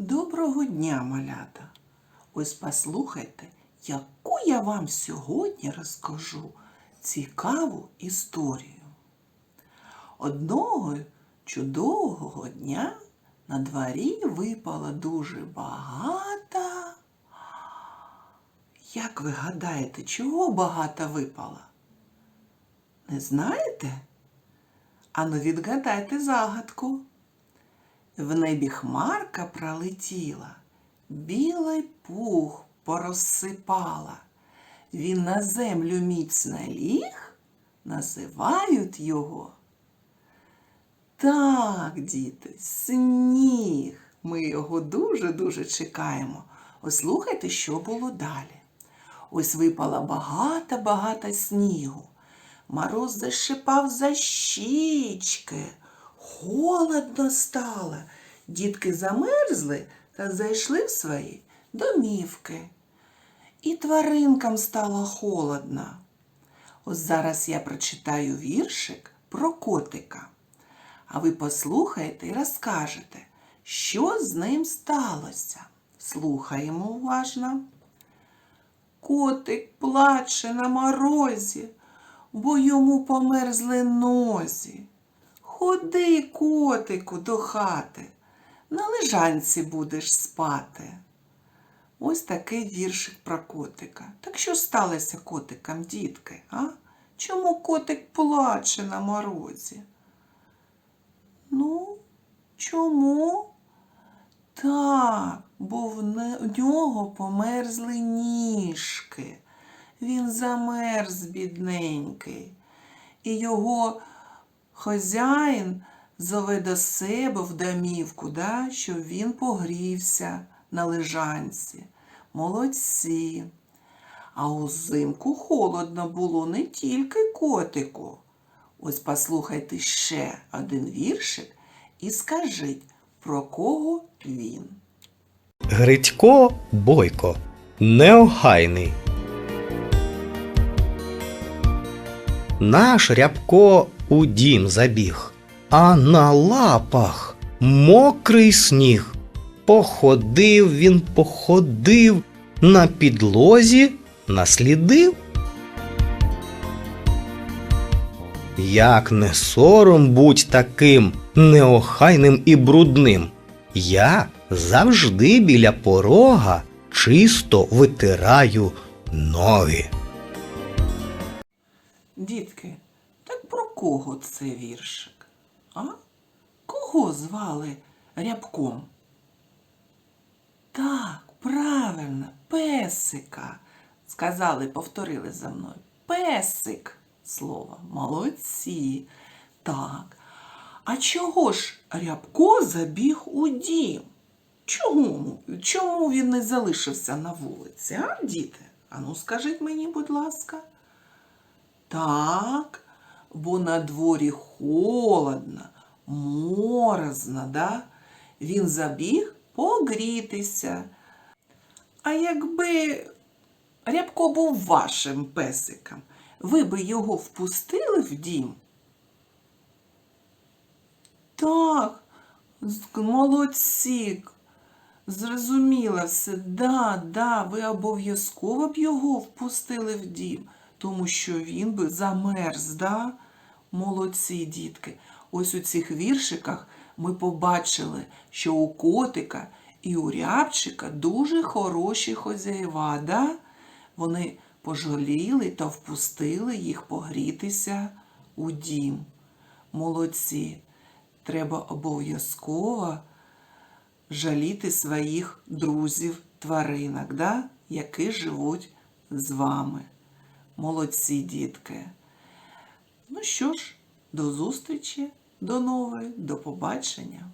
Доброго дня, малята! Ось послухайте, яку я вам сьогодні розкажу цікаву історію. Одного чудового дня на дворі випало дуже багато. Як ви гадаєте, чого багато випало? Не знаєте? Ану відгадайте загадку. В небі хмарка пролетіла, білий пух порозсипала. Він на землю міцно ліг, називають його. Так, діти, сніг. Ми його дуже-дуже чекаємо. Ось слухайте, що було далі. Ось випало багато-багато снігу. Мороз зашипав за щічки. Холодно стало. Дітки замерзли та зайшли в свої домівки. І тваринкам стало холодно. Ось зараз я прочитаю віршик про котика. А ви послухаєте і розкажете, що з ним сталося. Слухаємо уважно. Котик плаче на морозі, бо йому померзли нозі. Ходи, котику, до хати, на лежанці будеш спати. Ось такий віршик про котика. Так що сталося котикам, дітки, а? Чому котик плаче на морозі? Ну, чому? Так, бо в нього померзли ніжки. Він замерз, бідненький. І його хазяїн зове до себе в домівку, да, щоб він погрівся на лежанці. Молодці. А узимку холодно було не тільки котику. Ось послухайте ще один віршик і скажіть, про кого він. Грицько Бойко, неохайний. Наш рябко у дім забіг, а на лапах мокрий сніг. Походив він, походив, на підлозі наслідив. Як не сором будь таким неохайним і брудним. Я завжди біля порога чисто витираю ноги. Дітки, так про кого це віршик? А? Кого звали рябком? Так, правильно, песика. Сказали, повторили за мною. Песик слово. Молодці. Так. А чого ж рябко забіг у дім? Чому? Чому він не залишився на вулиці, а, діти? Ану, скажіть мені, будь ласка. Так, бо на дворі холодно, морозно, да? Він забіг погрітися. А якби Рябко був вашим песиком, ви би його впустили в дім? Так, молодці. Зрозуміла все. Да, да, ви обов'язково б його впустили в дім, тому що він би замерз, да? Молодці, дітки. Ось у цих віршиках ми побачили, що у котика і у рябчика дуже хороші хозяєва, да? Вони пожаліли та впустили їх погрітися у дім. Молодці. Треба обов'язково жаліти своїх друзів, тваринок, да? які живуть з вами. Молодці, дітки. Ну що ж, до зустрічі, до нової, до побачення.